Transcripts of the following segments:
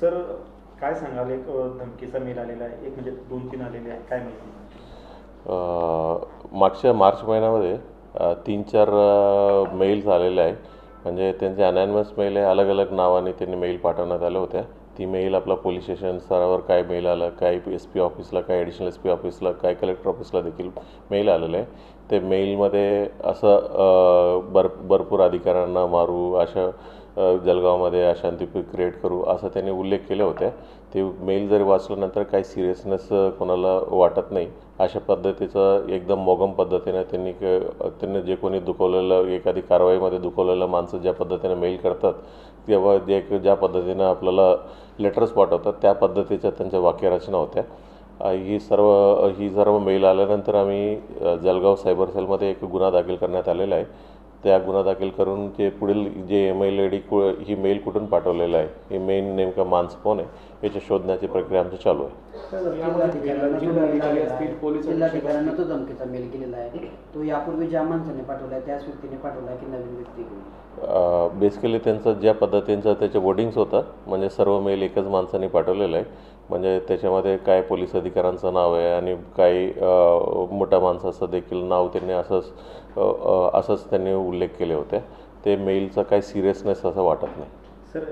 Sir काय सांगाल? एक धमकीचा मेल आलेला आहे. एक म्हणजे दोन तीन आलेले आहे काय माहिती मागच्या मार्च महिन्यामध्ये तीन चार मेल्स आलेले आहे म्हणजे त्यांचे अनॅनमस मेल आहे. अलग अलग नावाने त्यांनी मेल पाठवण्यात आल्या होत्या. ती मेल आपला पोलीस स्टेशन स्तरावर काय मेल आलं काय एस पी ऑफिसला काय ॲडिशनल एस पी ऑफिसला काय कलेक्टर ऑफिसला देखील मेल आलेलं आहे ते मेलमध्ये असं अ, भर भरपूर अधिकाऱ्यांना मारू अशा जळगावमध्ये अशांती क्रिएट करू असं त्यांनी उल्लेख केले होते. ते मेल जरी वाचल्यानंतर काही सिरियसनेस कोणाला वाटत नाही अशा पद्धतीचं एकदम मोगम पद्धतीने त्यांनी क- त्यांनी जे कोणी दुखवलेलं एखादी कारवाईमध्ये दुखवलेलं माणसं ज्या पद्धतीने मेल करतात तेव्हा जे ज्या पद्धतीनं आपल्याला लेटर्स पाठवतात त्या पद्धतीच्या त्यांच्या वाक्यरचना होत्या. ही सर्व ही सर्व मेल आल्यानंतर आम्ही जलगाव जळगाव सायबर सेलमध्ये एक गुन्हा दाखल करण्यात आलेला आहे. त्या गुन्हा दाखल करून ते पुढील जे एम आय डी कु ही मेल कुठून पाठवलेलं आहे हे मेन नेमका माणसं कोण आहे याच्या शोधण्याची प्रक्रिया आमची चालू आहे. तो धमकीचा मेल केलेला आहे. तो यापूर्वी ज्या माणसाने पाठवलाय त्याच व्यक्तीने पाठवलाय की नवीन व्यक्ती? बेसिकली त्यांचं ज्या पद्धतीचं त्याचे वोडिंग्स होतं म्हणजे सर्व मेल एकच माणसाने पाठवलेलं आहे. म्हणजे त्याच्यामध्ये काय पोलीस अधिकाऱ्यांचं नाव आहे आणि काही मोठ्या माणसाचं देखील नाव त्यांनी असंच असंच त्यांनी उल्लेख केले होते. ते मेलचा काही सिरियसनेस असं वाटत नाही. सर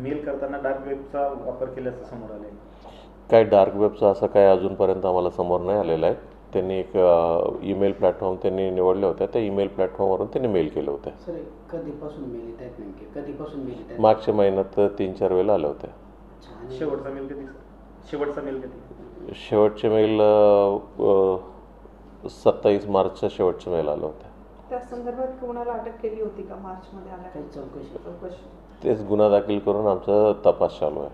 मेल करताना डार्क वेबचा वापर केल्याचं समोर आलं काय डार्क वेबचं असं काय अजूनपर्यंत आम्हाला समोर नाही आलेलं आहे. त्यांनी एक ईमेल प्लॅटफॉर्म त्यांनी निवडले होते त्या ईमेल प्लॅटफॉर्मवरून त्यांनी मेल केले होते. मागच्या महिन्यात तीन चार वेळेला आले होते अच्छा, आणि शेवटचा मेल कधी सर? शेवटचा मेल कधी शेवटचे मेल सत्तावीस मार्चच्या शेवटचे मेल आले होते त्या संदर्भात कोणाला अटक केली होती का? मार्चमध्ये आल्या काही चौकशी? चौकशी? तेच गुन्हा दाखल करून आमचा तपास चालू आहे.